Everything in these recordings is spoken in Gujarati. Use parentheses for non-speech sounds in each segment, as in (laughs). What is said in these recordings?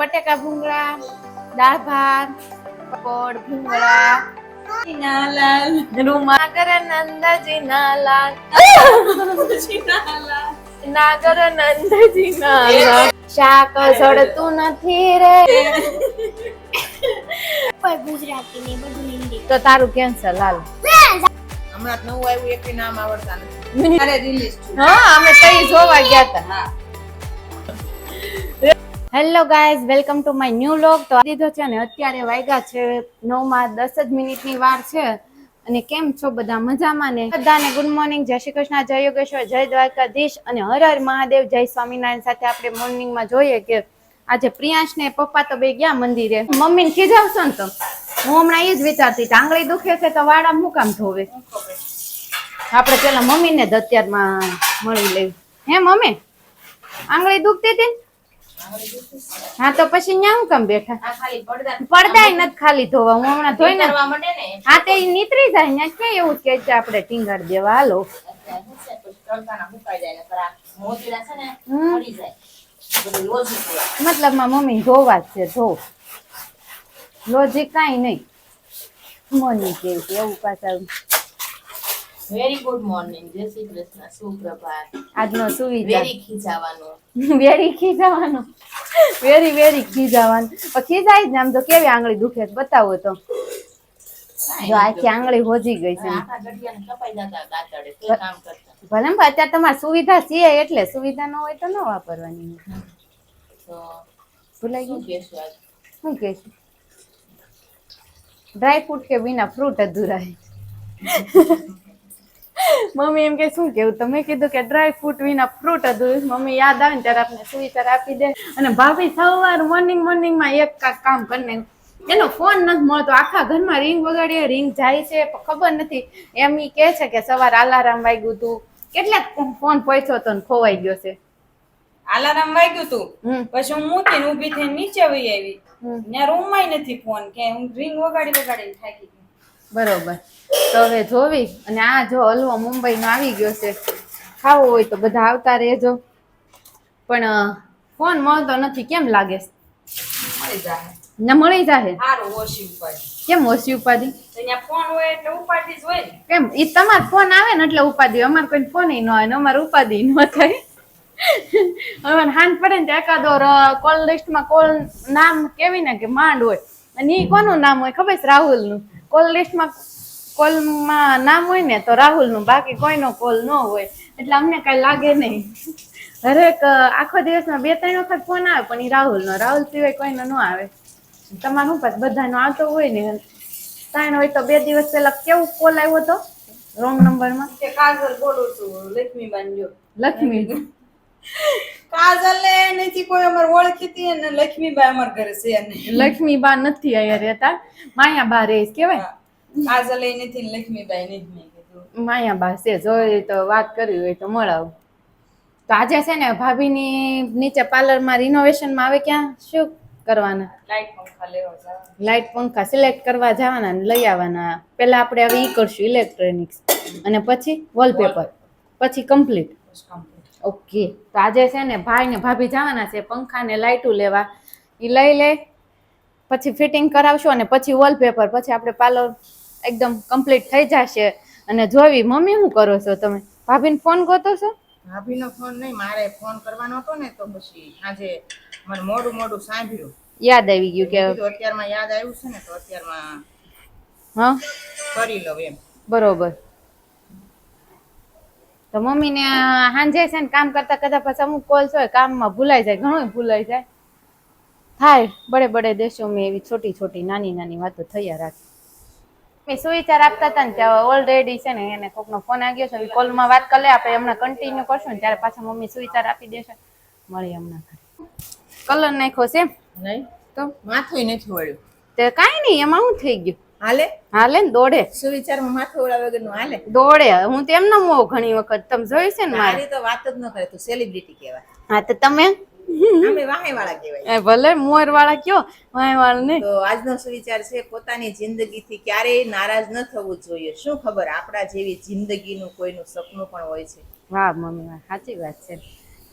બટેકા ભૂંગળા દાળ ભાત પકોડ ભૂંગળા નાલાલ રૂમાગર નંદજી ના લાલ નાગર નંદજી ના શાક સડતું નથી રે. ગુજરાતી નહીં બધું હિન્દી. તો તારું કેન્સલ હાલ. હમણાં નવું આવ્યું એક નામ આવડતા નથી. રિલીઝ હા અમે તઈ જોવા ગયા હતા. હા. Hello guys welcome to my new vlog તો દીધો છે ને અત્યારે વાગ્યા છે નવમાં દસ જ મિનિટની વાર છે. અને કેમ છો બધા મજામાં ને? બધાને ગુડ મોર્નિંગ જય શ્રી કૃષ્ણ, જય યોગેશ્વર, જય દ્વારકાધીશ અને હર હર મહાદેવ, જય સ્વામિનારાયણ. સાથે આપણે મોર્નિંગમાં જોઈએ કે આજે પ્રિયાંશ ને પપ્પા તો બે ગયા મંદિરે. મમ્મીને ખીજાવશો ને તો? હું હમણાં એ જ વિચારતી આંગળી દુખે છે તો વાડા હું કામ ધોવે? આપણે પેલા મમ્મીને જ મળી લેવી હે મમ્મી, આંગળી દુખતી હતી ને? હા તો પછી ન્યા હું કામ બેઠા? પડદા નથી ખાલી ધોવા હું હમણાં ધોઈને ને. હા તે નીતરી જાય ને કે એવું કે છે આપણે ટીંગર દેવા? હાલો. મતલબ. મતલબમાં મમ્મી ધોવા જ છે ધો. લોજિક કાંઈ નહીં. મની કે એવું પાછા વેરી ગુડ મોર્નિંગ જય શ્રી કૃષ્ણ. સુપ્રભાત. આજનો સુવિધા. વેરી ખીજાવાનું. (laughs) વેરી ખીજાવાનું. વેરી વેરી ખીજાવાનું. પણ ખીજાય જ ને આમ તો કેવી આંગળી દુખે છે બતાવો તો. જો આખી આંગળી હોજી ગઈ છે. ભલે ને અત્યારે તમારે સુવિધા છે એટલે સુવિધા ન હોય તો ન વાપરવાની. ભૂલાઈ ગયું? કહેશું શું કે ડ્રાય ફ્રૂટ કે વિના ફ્રૂટ અધૂરા (laughs) મમ્મી એમ કે શું કેવું? તમે કીધું કે ડ્રાય ફ્રૂટ વિના ફ્રૂટ હતું મમ્મી યાદ આવે ને ત્યારે આપણે સુવિચાર આપી દે. અને ભાભી સવાર મોર્નિંગ મોર્નિંગમાં એક કાંક કામ કરીને એનો ફોન નથી મળતો. આખા ઘરમાં રિંગ વગાડીએ રિંગ જાય છે. ખબર નથી. એમ ઈ કે છે કે સવાર આલારામ વાગ્યું હતું કેટલાક ફોન પહોંચ્યો તો ને ખોવાઈ ગયો છે. અલાર્મ વાગ્યું તું? પછી હું મૂકીને ઊભી થઈને નીચે વહી આવી. ત્યાં રૂમમાં નથી ફોન કે હું રિંગ વગાડી વગાડી થાકી ગઈ. બરોબર. તો હવે જોવી અને આ જો હલવો મુંબઈનો આવી ગયો છે. ખાવો હોય તો બધા આવતા રહેજો. પણ ફોન મળતો નથી. કેમ લાગે? ને મળી ઉપાડી. કેમ ઓછી ઉપાધિ હોય હોય કેમ? એ તમારો ફોન આવે ને એટલે ઉપાધિ અમારે કોઈ ફોન ન આવે ને અમારે ઉપાધિ ન થાય. હવે હાન પડે ને એકાદો કોલ લિસ્ટમાં કોલ નામ કેવી ને કે માંડ હોય. અને એ કોનું નામ હોય ખબર છે? રાહુલનું. કોલ લિસ્ટમાં કોલમાં નામ હોય ને તો રાહુલનું બાકી કોઈનો કોલ ન હોય. એટલે અમને કઈ લાગે નહીં. હરેક આખો દિવસમાં બે ત્રણ વખત ફોન આવે પણ એ રાહુલનો. રાહુલ સિવાય કોઈનો ન આવે. તમારું પાસ બધાનો આવતો હોય ને તાણ હોય તો બે દિવસ પહેલા કેવું કોલ આવ્યો તો? રોંગ નંબરમાં? કે કાજલ બોલું છું લક્ષ્મીબાન જો લક્ષ્મી. કાજલ ને નથી કોઈ અમાર ઓળખીતી અને લક્ષ્મીબા અમાર ઘરે છે નહીં. લક્ષ્મીબા નથી અહીંયા રહેતા. માયાબા રહે કેવાય? કાજલે નથી ને લક્ષ્મીબાઈ નથી મેં કીધું. માયાબા છે. જો તો વાત કરી હોય તો મળાવ. તો આજે છે ને ભાભીની નીચે પાર્લરમાં રિનોવેશનમાં આવે ક્યાં? શું કરવાના? લાઈટ પંખા લેવા જવાનું. લાઇટ પંખા સિલેક્ટ કરવા જવાના અને લઈ આવવાના. પહેલા આપણે હવે ઈ કરશું ઇલેક્ટ્રોનિક્સ અને પછી વોલપેપર પછી કમ્પ્લીટ કમ્પ્લીટ. ઓકે. તો આજે છે ને ભાઈ ને ભાભી જવાના છે પંખા ને લાઇટું લેવા. એ લઈ લે પછી ફિટિંગ કરાવશો અને પછી વોલપેપર પછી આપણે પાર્લર એકદમ કમ્પ્લીટ થઈ જશે. અને જોવી મમ્મી શું કરો છો તમે? ભાભીને ફોન ગોતો છો? ભાભીનો ફોન નહીં મારે ફોન કરવાનો હતો ને તો પછી આજે મને મોડું મોડું સાંભળ્યું. યાદ આવી ગયું કે અત્યારમાં યાદ આવ્યું છે ને તો અત્યારમાં હા? કરી લઉં એમ. બરોબર. તો મમ્મીને સાંજે છે ને કામ કરતા કરતા પછી અમુક કોલ્સ હોય કામમાં ભૂલાઈ જાય ઘણું ભૂલાઈ જાય. થાય બડે બડે દેશો મેં એવી છોટી છોટી નાની નાની વાતો થયા રાખે. મેં સુવિચાર આપતા હતા ને ત્યાં ઓલરેડી છે ને એને કોકનો ફોન આવ્યો છે કોલમાં વાત કરી લે આપણે હમણાં કન્ટિન્યુ કરશું ને ત્યારે પાછા મમ્મી સુવિચાર આપી દેશે મળી હમણાં કલર નાખ્યો છે નહીં તો માથું નથી વળ્યું. તે કાંઈ નહીં એમાં હું થઈ ગયું? હાલે? હાલે ને દોડે. સુવિચારમાં માથું વળ્યા વગરનું હાલે? દોડે. હું તો એમ ન મોં ઘણી વખત તમે જોઈ છે ને મારી? તો વાત જ ન કરે તું સેલિબ્રિટી કહેવાય. હા તો તમે? અમે વાહે વાળા કહેવાય. એ ભલે મોર વાળા કયો વાય વાળા તો આજનો સુવિચાર છે પોતાની જિંદગીથી ક્યારેય નારાજ ન થવું જોઈએ. શું ખબર આપણા જેવી જિંદગીનું કોઈનું સપનું પણ હોય છે? વાહ મમ્મી વાહ સાચી વાત છે.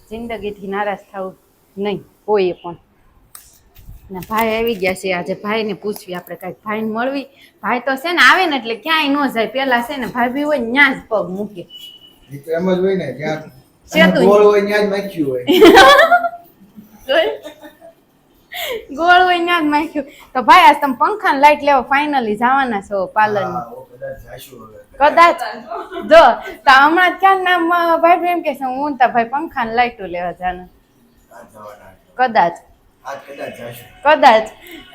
જિંદગીથી નારાજ થવું નહીં કોઈ પણ. ને ભાઈ આવી ગયા છે. આજે ભાઈને પૂછવી આપણે કાંઈક ભાઈને મળવી. ભાઈ તો છે ને આવે ને એટલે ક્યાંય ન જાય. પેલા છે ને ભાભી હોય ને ત્યાં જ પગ મૂકે. એમ જ હોય ને જ્યાં સેતું. ગોળ હોય ત્યાં જ માખ્યું હોય. ગોળ. હોય ત્યાં જ માખ્યું. તો ભાઈ આજ તમે પંખા લાઈટ લેવા ફાઇનલી જવાના છો પાર્લર હા, કદાચ જો તો હમણાં ક્યાં નામ ભાઈ એમ કે છે હું તા ભાઈ પંખા ને લાઈટો લેવા જાના કદાચ. કદાચ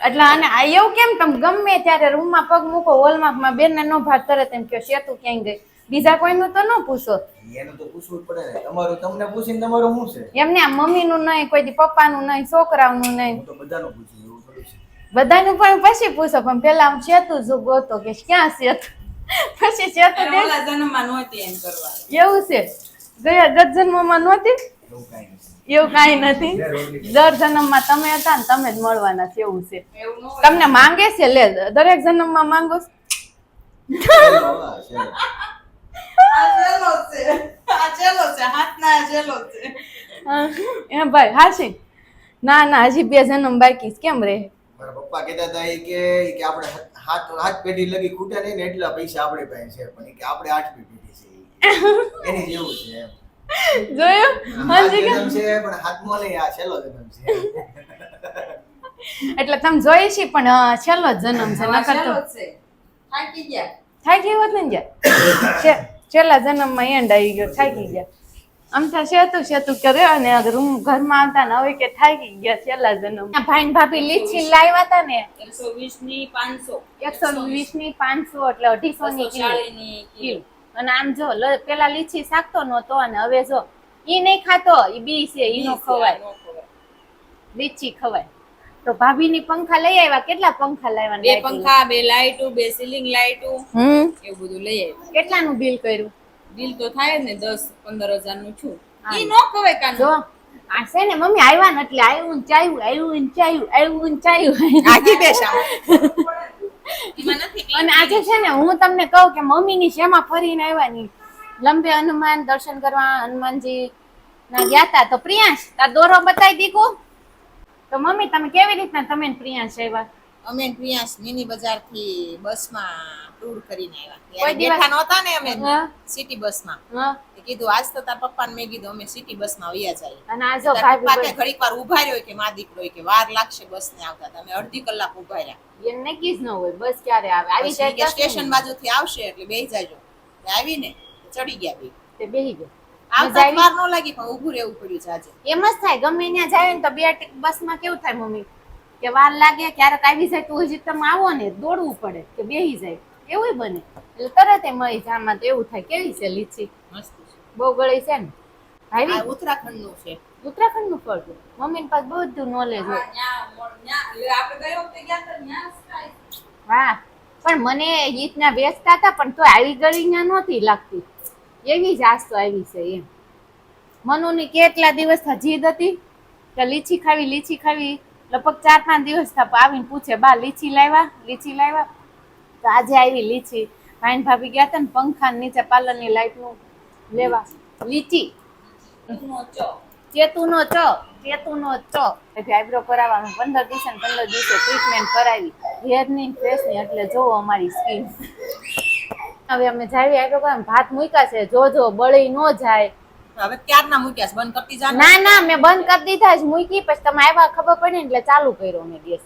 એટલે અને આ એવું કેમ તમે ગમે ત્યારે રૂમમાં પગ મૂકો હોલમાર્કમાં બેન નો ભાત તરત એમ કયો સેતુ ક્યાંય ગઈ? બીજા કોઈનું તો ન પૂછો. એનું તો પૂછવું જ પડે ને. તમારું તમને પૂછીને તમારું શું છે? એમને આ મમ્મીનું નહીં કોઈ દી પપ્પાનું નહીં છોકરાનું નહીં. તો બધાનું પૂછું એવું થોડું છે. બધાનું પણ પછી પૂછો પણ પેલા આમ સેતુ જો ગોતો કે ક્યાં સેતુ પછી સેતુ દે. ઓલા જન્મમાં નહોતી એમ કરવા. એવું છે. ગયા ગત જન્મમાં નહોતી? એવું કાંઈ નથી. એવું કાંઈ નથી. દર જન્મમાં તમે હતા ને તમે જ મળવાના છે એવું છે. તમને માંગે છે? લે દરેક જન્મમાં માંગો? હા, છે. હા, ભાઈ હાશી ના ના હજી બે જન્મ બાકી કેમ રે? મારા પપ્પા કહેતા હતા કે કે આપણે હાથ હાથ પેઢી લગી ખૂટે નહીં ને એટલા પૈસા આપણે પાસે છે. પણ કે આપણે આઠમી પેઢી છે. એની જેવું છે એમ. (laughs) જોયું? જન્મ છે પણ હાથમાં નહીં આ છેલ્લો જન્મ છે. (laughs) એટલે તમે જોઈ છે પણ છેલ્લો જન્મ છે નકર તો થાકી ગયા. થાકી હોત ને ગયા છેલ્લા જન્મમાં એન્ડ આવી ગયો થાકી ગયા. આમ થા શેતું શેતું કર્યો અને રૂમ ઘરમાં આવતા ને હવે કે થાકી ગયા છેલ્લા જન્મ ભાઈ ભાભી લીચી લાવ્યા હતા ને? એકસો વીસની પાંચસો. એકસો વીસની પાંચસો એટલે અઢીસો ની ની કિલો અને આમ જો પેલા લીચી શાકતો નતો અને હવે જો ઈ નહીં ખાતો ઈ બી છે ઈ નો ખવાય. લીચી ખવાય. તો ભાભીની પંખા લઈ આવ્યા? કેટલા પંખા લાવ્યા બે પંખા બે લાઈટો બે સીલિંગ લાઈટો હમ. એવું બધું લઈ આવ્યા. કેટલાનું બિલ કર્યું? બિલ તો થાય ને દસ પંદર હજારનું છું. ઈ નો ખવાય કાન. જો આ છે ને મમ્મી આવ્યા ને એટલે આવ્યું ને ચાયું આવ્યું ને ચાયું આવ્યું ને ચાયું આગી બેસ અને આજે છે ને હું તમને કહું કે મમ્મીની શેમાં ફરીને આવવાની લંબે હનુમાન દર્શન કરવા હનુમાનજી ના ગયા તા. તો પ્રિયાંશ તાર દોરો બતાવી દીધો તો મમ્મી તમે કેવી રીતના તમે ને પ્રિયાંશ આવ્યા? અમે પ્રિયાંશ મિની બજારથી બસમાં ટૂર કરીને કોઈ આવ્યા દિવસ- બેઠા નહોતા ને અમે. સિટી બસમાં. હા. કીધું આજ તો તાર પપ્પાને મેં કીધું અમે સિટી બસમાં વયા જઈએ. અને પપ્પા કે ઘડીક વાર ઊભા રહ્યો કે મા દીકરો કે વાર લાગશે બસ ને આવતા તમે અડધી કલાક ઊભા રહ્યા. એમ નક્કી જ ન હોય બસ ક્યારે આવે? આવી જાય સ્ટેશન. બાજુથી આવશે એટલે બેહી જાજો. આવીને ચડી ગયા બે તે બેહી ગયો. આવતા વાર ન લાગી પણ ઊભું રહેવું પડ્યું છે એમ જ થાય ગમે ત્યાં જાય ને તો બે બસમાં કેવું થાય મમ્મી? કે વાર લાગે ક્યારેક આવી જાય તો હજી તમે આવો ને દોડવું પડે કે બેહી જાય. એવું બને. એટલે તરત એ મળી તો એવું થાય. કેવી છે લીચી? મસ્ત. બહુ ગળે છે ને? આ ભાઈ? ઉત્તરાખંડનું છે. ઉત્તરાખંડનું ફળ છે? મમ્મી પાસે બધું નોલેજ હોય. હા પણ મને ગીતના વેચતા હતા પણ તો આવી ગળી ના નહોતી લાગતી. એવી જ આસ્તો આવી છે એમ. મનુની કેટલા દિવસ જીદ હતી? કે લીચી ખાવી લીચી ખાવી. લગભગ ચાર પાંચ દિવસ થા આવીને પૂછે બા લીચી લાવ્યા? લીચી લાવ્યા? તો આજે આવી લીચી. ભાઈન ભાભી ગયા હતા ને પંખા નીચે પાર્લરની લાઈટનું લેવા. લીચી. ચેતુનો ચ ચેતુનો ચ પછી આઈબ્રો કરાવવાનું પંદર દિવસે પંદર દિવસે ટ્રીટમેન્ટ કરાવી. હેરની ફેસની એટલે જોવો અમારી સ્કીન હવે અમે જાવી આઈબ્રો કરાવ ભાત મૂક્યા છે. જો જો બળી ન જાય. હવે ક્યારના મૂક્યા છે? બંધ કરતી જા ના? ના મેં બંધ કરી દીધા જ મૂકી. પછી તમે આવ્યા ખબર પડી એટલે ચાલુ કર્યો મેં ગેસ.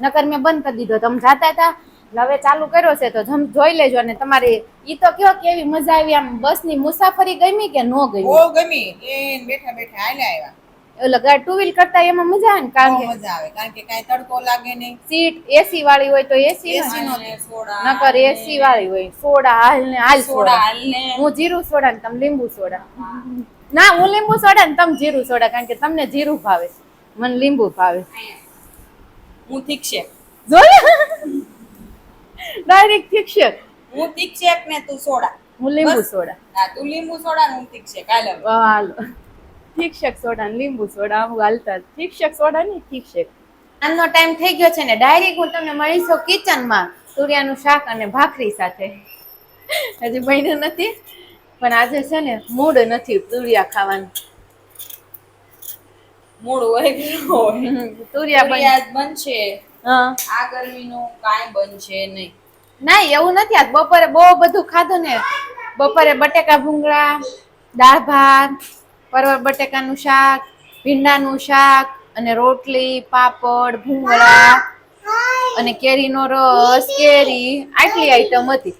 નકર મેં બંધ કરી દીધો. તમે જાતા હતા એટલે હવે ચાલુ કર્યો છે તો જમ જોઈ લેજો અને તમારે ઈ તો કયો કેવી મજા આવી આમ બસની મુસાફરી ગમી કે નો ગમી? ઓ ગમી. એન બેઠા બેઠા આલે આવ્યા. ગાડી ટુ વ્હીલ કરતા એમાં મજા આવે ને કારણ કે મજા આવે કારણ કે કાઈ તડકો લાગે નહીં. સીટ એસી વાળી હોય તો એસી એસી નો સોડા નકર એસી વાળી હોય. સોડા હાલ ને હાલ સોડા સોડા. હાલ ને હું જીરું સોડા ને તમ લીંબુ સોડા. ના હું લીંબુ સોડા ને તમ જીરું સોડા કારણ કે તમને જીરું ભાવે. મને લીંબુ ભાવે. હું ઠીક છે. જોયું? ડાયરેક્ટ ઠીક છે. હું ઠીક છે ને તું સોડા? હું લીંબુ સોડા. હા તું લીંબુ સોડા ને હું ઠીક છે કાલે હાલો. ઠીક છે સોડા ને લીંબુ સોડા? હું હાલતા ઠીક છે સોડા ને ઠીક છે આજનો ટાઈમ થઈ ગયો છે ને ડાયરેક્ટ હું તમને મળીશું કિચનમાં સૂર્યાનું શાક અને ભાખરી સાથે. હજી બન્યું નથી પણ આજે છે ને મૂડ નથી તુરિયા ખાવાનું. મૂળ હોય તુરિયા બન બનશે. આ ગરમીનું કાંઈ બનશે નહીં. ના એવું નથી આજ બપોરે બહુ બધું ખાધું ને. બપોરે બટેકા ભૂંગળા દાળ ભાત પરવળ બટેકાનું શાક ભીંડાનું શાક અને રોટલી પાપડ ભૂંગળા અને કેરીનો રસ કેરી આટલી આઈટમ હતી.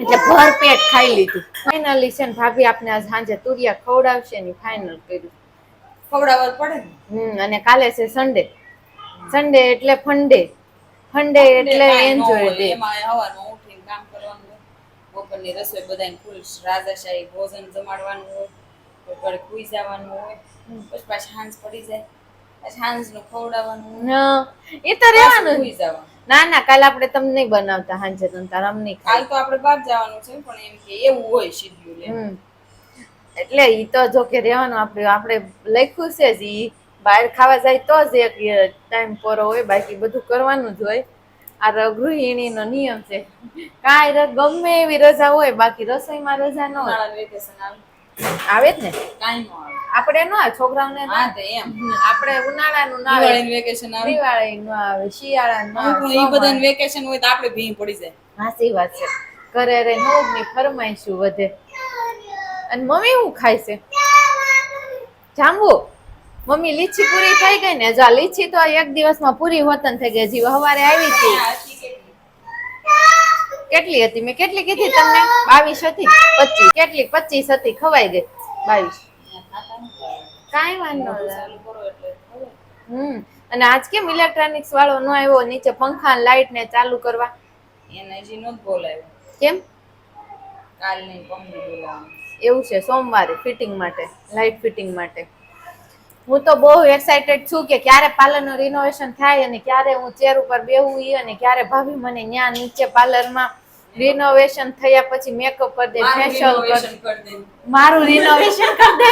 એટલે ભરપેટ ખાઈ લીધું. ફાઇનલી છે ને ભાભી આપને આજ સાંજે તુરિયા ખવડાવશે ને ફાઇનલ કર્યું. ખવડાવવા પડે ને? હમ અને કાલે છે સન્ડે સન્ડે એટલે ફંડે ફંડે એટલે કાંઈ એન્જોય ડે એમાં સવારમાં ઉઠીને કામ કરવાનું બપોરની રસોઈ બધાને ફૂલ રાજાશાહી ભોજન જમાડવાનું હોય કોઈ ઘરે જવાનું હોય. પછી પાછી હાંસ પડી જાય. પછી હાંજનું ખવડાવવાનું. એ તો રહેવાનું. ખુઈ જવાનું. ના ના કાલ આપણે તમને નહીં બનાવતા હાંજે તમ તાર અમને કાલ તો આપણે બહાર જવાનું છે પણ એમ કે એવું હોય શેડ્યુલ એટલે ઈ તો જો કે રહેવાનું આપણે આપણે લખ્યું છે જ ઈ. બહાર ખાવા જાય તો જ એક ટાઈમ પૂરો હોય બાકી બધું કરવાનું જ હોય. આ ગૃહિણીનો નિયમ છે. કાંઈ ગમે એવી રજા હોય બાકી રસોઈમાં રજા ન હોય. આવે. જ ને? આપણે ન આવે છોકરાઓને આપણે ઉનાળાનું ના આવે. વેકેશન આવે. દિવાળી નું આવે શિયાળાનું આવે એ બધાને વેકેશન હોય તો આપણે ભીં પડી જાય. હાસી વાત છે. ઘરે રે ની ફરમાઈશું વધે. અને મમ્મી હું ખાય છે? જાંબુ. મમ્મી લીચી પૂરી થઈ ગઈ ને જો આ લીચી તો એક દિવસમાં પૂરી વતન થઈ ગઈ. જીવ હવારે આવી હતી. કેટલી? હતી? મેં કેટલી કીધી તમને? બાવીસ હતી? પચીસ. કેટલી? પચીસ હતી. ખવાઈ ગઈ. બાવીસ. કાંઈ વાંધો. હમ. અને આજ કેમ ઇલેક્ટ્રોનિક્સ વાળો નો આવ્યો? નીચે પંખા લાઇટ ને ચાલુ કરવા. એને હજી નો બોલાવ્યો. કેમ? કાલ નહીં પમદી બોલાવવાનું. એવું છે. સોમવારે ફિટિંગ માટે લાઇટ ફિટિંગ માટે. હું તો બહુ એક્સાઇટેડ છું કે ક્યારે પાર્લરનું રિનોવેશન થાય અને ક્યારે હું ચેર ઉપર બેહું ઈ અને ક્યારે ભાભી મને ન્યા નીચે પાર્લરમાં રિનોવેશન થયા પછી મેકઅપ કરી દે ફેશિયલ કરી કરી દે. મારું રિનોવેશન કરી દે.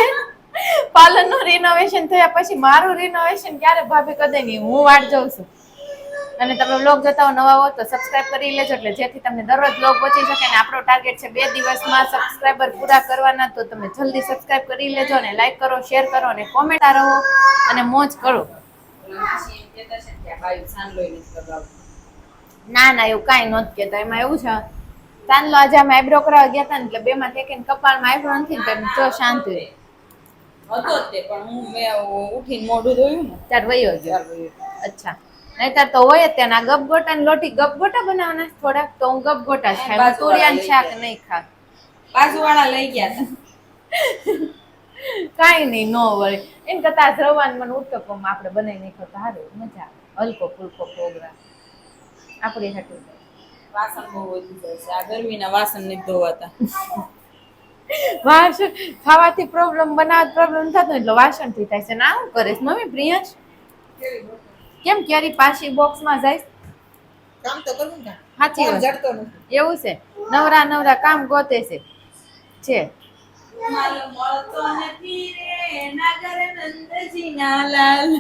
પાર્લરનું રિનોવેશન થયા પછી મારું રિનોવેશન ક્યારે ભાભી કરી દે ની હું વાટ જોઉં છું. અને તમે બ્લોગ જોતા હો નવા હો તો સબસ્ક્રાઇબ કરી લેજો. એટલે જેથી તમને દરરોજ બ્લોગ પહોંચી શકે અને આપણો ટાર્ગેટ છે બે દિવસમાં સબસ્ક્રાઇબર પૂરા કરવાના તો તમે જલ્દી સબસ્ક્રાઇબ કરી લેજો અને લાઈક કરો શેર કરો અને કોમેન્ટ રહો અને મોજ કરો. ને કે. ના એવું કાંઈ નહોતું કહેતા. એમાં એવું છે ચાંદલો આજે અમે આઈબ્રો કરાવવા ગયા હતા ને એટલે બેમાં ઠેકીને કપાળમાં આઈબ્રો નથી ને તો જો શાંતિ રહે. હતો તે પણ હું મેં ઉઠીને મોઢું ધોયું ને ત્યાર વયો ગયો. અચ્છા. નહીતર તો હોય જ ત્યાં. ગપગોટા ને લોટી ગપગોટા બનાવવાના થોડાક? તો હું ગપગોટા જ ખાય હું શાક નહીં ખા બાજુવાળા લઈ ગયા હતા કાંઈ નહીં નો વળે એમ કરતા આજ રવાન મને ઉત્તપમ આપણે બનાવી નાખ્યો તો સારું મજા આવે. હલકો ફૂલકો પ્રોગ્રામ. આપણે હાટું વાસણ બહુ વધી જાય છે. આ ગરમીના વાસણ નથી ધોવાતા. વાસણ ખાવાથી પ્રોબ્લેમ બનાવવા પ્રોબ્લેમ થતો એટલે વાસણથી થાય છે. ના હું કરીશ મમ્મી પ્રિયાંશ કેમ ક્યારી પાછી બોક્સમાં જાય? કામ તો કરવું ને. સાચી વાત. જડતો નથી. એવું છે? નવરા નવરા કામ ગોતે છે. છે. માલ મળતો નથી રે નાગર નંદજીના લાલ.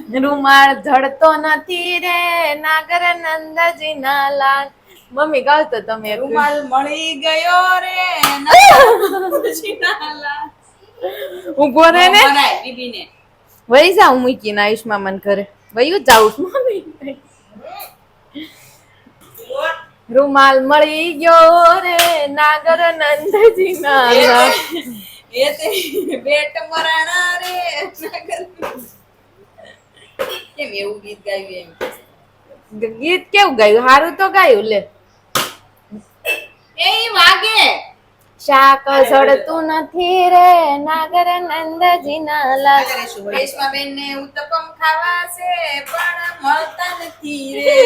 જડતો નથી રે નાગર નંદજી ના લાલ. મમ્મી ગાવતો તમે રૂમાલ મળી ગયો રે નંદજીના રહે ને? વહી જાઉં મૂકીને આયુષ મામાને ઘરે. વયું જાઉં છું. મમ્મી રૂમાલ મળી ગયો રે નાગર નંદજી ના એ તે બેટ મરાણા રે નાગર કેમ એવું ગીત ગાયું એમ? ગીત કેવું ગાયું? હારું તો ગાયું લે. એ વાગે. શાક જડતું નથી રે નાગર નંદજી ના લાલ રેશમાબેન ને ઉત્તપમ ખાવા છે પણ મળતા નથી રે.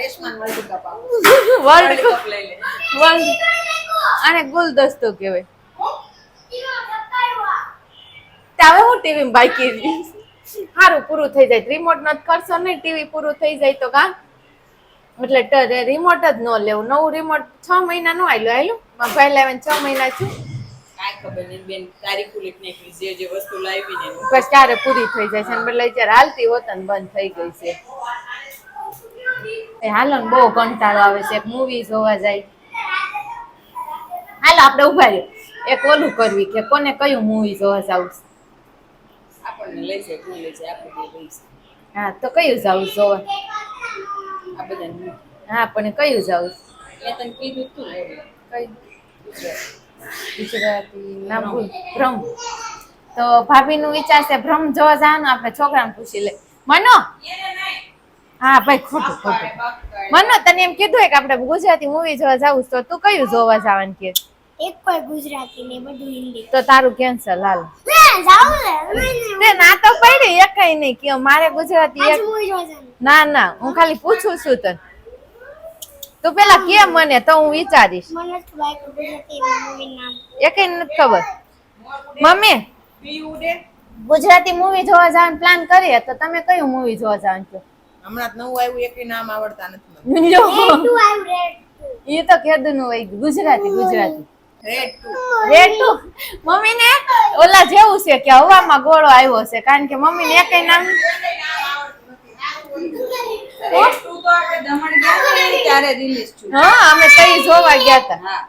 રેશમાન વર્લ્ડ કપ વર્લ્ડ કપ લઈ લે. વર્લ્ડ આને ગુલદસ્તો કહેવાય. તે હવે હું ટીવી માં બાકી સારું પૂરું થઈ જાય. રિમોટ નથી કરશો નહીં ટીવી પૂરું થઈ જાય તો કા? એટલે રિમોટ જ ન લેવું. નવું રિમોટ છ મહિના નો આયલું. આયલું? મોબાઈલ ભાઈ છ મહિના છું. બસ પૂરી થઈ જાય છે. બદલે અત્યારે હાલતી હોત બંધ થઈ ગઈ છે. એ હાલો ને બહુ કંટાળો આવે છે. એક મૂવી જોવા જાય. હાલો આપણે ઊભા રહ્યો એક ઓલું કરવી કે કોને કયું મૂવી જોવા જાવ આપણને લઈ જાય લઈ જાય આપણે બે લઈ જાય હા તો કયું જાવું જોવા? આ બધાને. હા પણ કયું જાવ મેં તને કીધું તું. કયું? ગુજરાતી. નામ ભૂલ. ભ્રમ. તો ભાભીનું વિચાર છે ભ્રમ જોવા જવાનું આપણે છોકરાને પૂછી લે મનો! હા ભાઈ ખોટું ખોટું. મનો તને એમ કીધું કે આપણે ગુજરાતી મૂવી જોવા જવું તો તું કયું જોવા જવાનું કે એક પણ ગુજરાતી ને બધું હિન્દી. તો તારું કેન્સલ હાલ. ના જાવું ને અમે તે ના તો પડી એકઈ નહીં. કે મારે ગુજરાતી એક આજ મૂવી જોવા જવાનું. ના ના હું ખાલી પૂછું છું તને. તો પેલા કે મને તો હું વિચારીશ. મને નથી ખબર. મમ્મી ગુજરાતી મૂવી જોવા જવાનું પ્લાન કરીએ તો તમે કયું મૂવી જોવા જવાનું છો હમણાં નવું આવ્યું એક નામ આવડતા નથી મને. એ તો કેદું નું હોય ગુજરાતી ગુજરાતી. રેડ ટુ. ઓલા જેવું છે કે હવામાં ગોળો આવ્યો છે કારણ કે મમ્મી ને એકઈ નામ હા અમે તઈ જોવા ગયા હતા.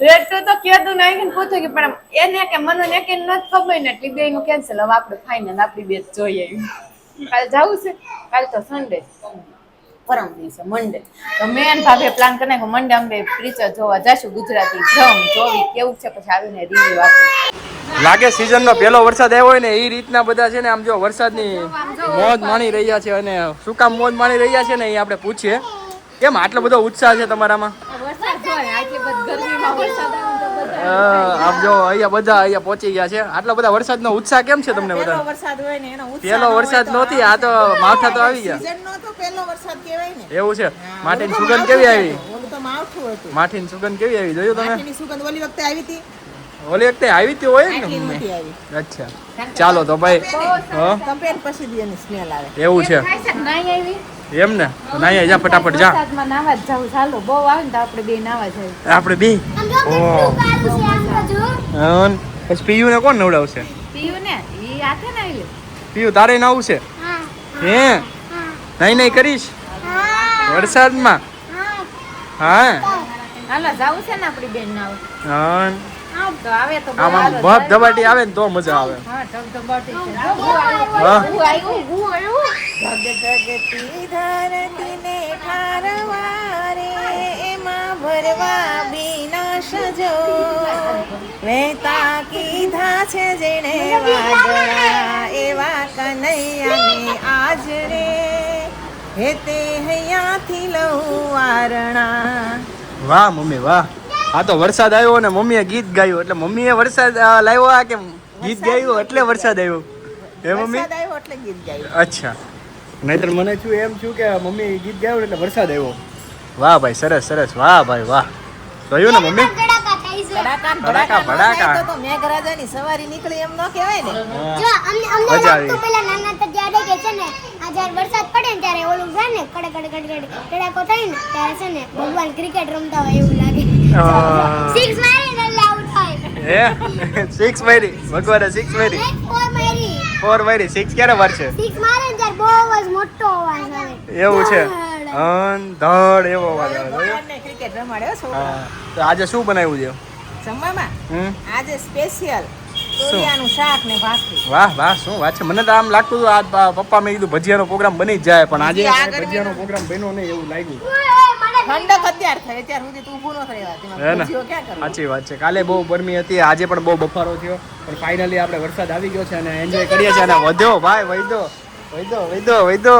રેડ ટુ તો કેદું ને આવીને પૂછ્યું કે પણ એને કે મને ને કે નથી ખબર ને એટલે બે નું કેન્સલ હવે આપણે ફાઇનલ આપણી બે જોઈએ કાલે જવું છે? કાલે તો સન્ડે પરમ દિવસે મંડે. તો મેં અને ભાભે પ્લાન કરી નાખ્યો મંડે અમે પિક્ચર જોવા જશું ગુજરાતી ભ્રમ જોવી કેવું છે પછી આવીને રિવ્યુ આપી લાગે સિઝનનો પહેલો વરસાદ આવ્યો હોય ને એ રીતના બધા છે ને આમ જો વરસાદની મોજ માણી રહ્યા છે અને શું કામ મોજ માણી રહ્યા છે ને એ આપણે પૂછીએ. કેમ આટલો બધો ઉત્સાહ છે તમારામાં? વરસાદ હોય આટલી બધી ગરમીમાં વરસાદ આમ જો અહીંયા બધા અહીંયા પહોંચી ગયા છે. આટલા બધા વરસાદનો ઉત્સાહ કેમ છે તમને બધા વરસાદ હોય ને એનો ઉત્સાહ પહેલો ન હોય વરસાદ તો નહોતી આ તો માવઠા તો આવી ગયા. season નો તો પહેલો વરસાદ કહેવાય ને. એવું છે? માટીની સુગંધ કેવી આવી? તો માટીની સુગંધ કેવી આવી? જોયું તમે? સુગંધ ઓલી વખતે આવી હતી. ઓલી વખતે આવી હતી હોય ને? અચ્છા. ચાલો તો ભાઈ એવું છે. એમ ને તો નાયા જા ફટાફટ જા. નાવા જ ચાલો બહુ આવે ને તો આપણે બે નાવા જઈએ. આપણે બે? અન પછી કોણ નવડાવશે? પીયું ને ઈ હાથે ને આવી પીયુ તારે નાવું છે? હે નહીં નહીં કરીશ? વરસાદમાં? હા. હા. હાલો જાવું છે ને આપણી બેન નાવ. અન આમ ભબ ધબાટી આવે ને તો મજા આવે. હા ધબધબાટી છે. જો બહુ આવ્યું. હા. બહુ આવ્યું બહુ આવ્યું જગજગતી ધરતીને ઠારવારે એમાં ભરવા વિનાશ જો કીધા છે જેણે વાદળા એવા કનૈયાને આજ રે હે તે હૈયાથી લઉં વારણા. વાહ મમ્મી વાહ. આ તો વરસાદ આવ્યો અને મમ્મીએ ગીત ગાયું. એટલે મમ્મીએ વરસાદ લાવ્યો આ કે ગીત ગાયું? એટલે વરસાદ આવ્યો. હે મમ્મી? એટલે ગીત ગાયું. અચ્છા. નહીતર મને છું એમ છું કે મમ્મી ગીત ગાયું એટલે વરસાદ આવ્યો. વાહ ભાઈ સરસ સરસ. વાહ ભાઈ વાહ. જોયું ને મમ્મી? ભડાકા ભડાકા. તો મેઘરાજાની સવારી નીકળી એમ ન કહેવાય ને. જો અમને અમને લાગતું પેલા નાના હતા ત્યારે કે છે ને આ જ્યારે વરસાદ પડે ને ત્યારે ઓલું છે ને કડે કડે કડે કડે થાય ને ત્યારે છે ને ભગવાન ક્રિકેટ રમતા હોય એવું સિક્સ મારી એટલે આઉટ થાય. હે? સિક્સ મારી? ભગવાને સિક્સ મારી? ફોર મારી. ફોર મારી. સિક્સ ક્યારે મારશે? સિક્સ મારે ત્યારે બહુ જ મોટો અવાજ આવે. એવું છે. અન ધડ એવો અવાજ આવે? ક્રિકેટ રમાડ્યો છોકરા. તો આજે શું બનાવ્યું છે? જમવામાં? આજે સ્પેશિયલ શાક ને વાહ વાહ શું વાત છે? મને તો આમ લાગતું હતું આ પપ્પા મેં કીધું ભજીયાનો પ્રોગ્રામ બની જ જાય પણ આજે ભજીયાનો પ્રોગ્રામ બન્યો નહીં એવું લાગ્યું. ઠંડક અત્યાર અત્યાર સુધી તું ઊભું સાચી વાત છે. કાલે બહુ ગરમી હતી આજે પણ બહુ બફારો થયો. પણ ફાઇનલી આપણે વરસાદ આવી ગયો છે અને એન્જોય કરીએ છીએ અને વધ્યો ભાઈ વૈદો વૈદો વૈદો વૈદો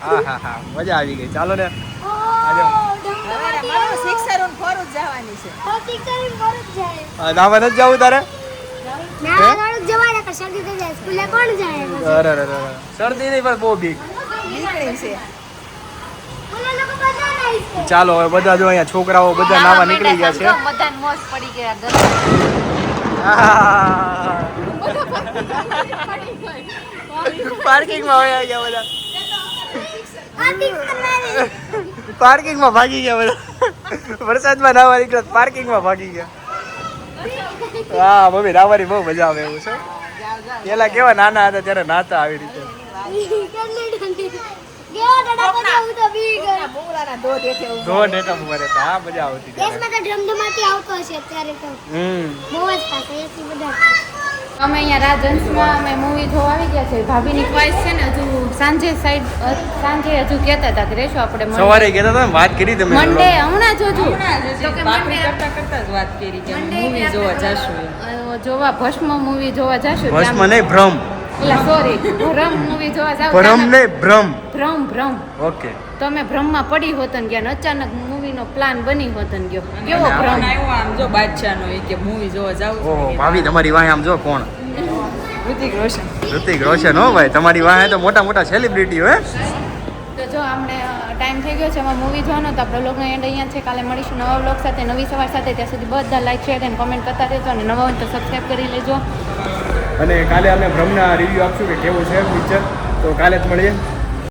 હા હા હા મજા આવી ગઈ. ચાલો ને. ફોર જ જવાની છે. આ નાવા નથી જવું તારે? શરદી નહીં પણ બહુ બીક. નીકળી છે ઓલા લોકો બધા નાઈ છે ચાલો હવે બધા જો અહીંયા છોકરાઓ બધા નાવા નીકળી ગયા છે. બધાને મોજ પડી ગયા ગરમી પાર્કિંગમાં વયા ગયા બધા. આ માં પાર્કિંગમાં ભાગી ગયા બધા. વરસાદમાં નાવા નીકળ્યા પાર્કિંગમાં ભાગી ગયા. હા મમ્મી નાવાની બહુ મજા આવે એવું છે. પેલા કેવા નાના હતા ત્યારે નાતા આવી રીતે. અમે મૂવી જોવા આવી ગયા ભાભીની ખ્વાઈસ છે ને હજુ સાંજે સાઈડ સાંજે હજુ કહેતા હતા કે આપણે વાત કરી તમે મંડે હમણાં જોજો તો વાત કરી મૂવી જોવા જાશું જોવા ભસ્મ મૂવી જોવા જશું ભસ્મ નહીં ભ્રમ સોરી ભ્રમ મૂવી જોવા જાવ ભ્રમ ને ભ્રમ. ભ્રમ ભ્રમ. ઓકે. તો અમે ભ્રમમાં પડી હોતન ગયા ને અચાનક મૂવીનો પ્લાન બની હોતન ગયો કેવો ભ્રમ? આવ્યો આમ જો બાદશાહનો એ કે મૂવી જોવા જાવ ઓહો ભાભી તમારી વાહે આમ જો કોણ? ઋતિક રોશન. ઋતિક રોશન હો ભાઈ તમારી વાહે તો મોટા મોટા સેલિબ્રિટી હે તો જો આપણે ટાઈમ થઈ ગયો છે એમાં મૂવી જોવાનો તો આપણે લોગનો એન્ડ અહીંયા છે. કાલે મળીશું નવા બ્લોગ સાથે નવી સવાર સાથે. ત્યાં સુધી બધા લાઈક શેર અને કોમેન્ટ કરતા રહેજો અને નવા હોય તો સબસ્ક્રાઈબ કરી લેજો. અને કાલે અમે ભ્રમના રિવ્યૂ આપશું કે કેવું છે પિક્ચર તો કાલે જ મળીએ.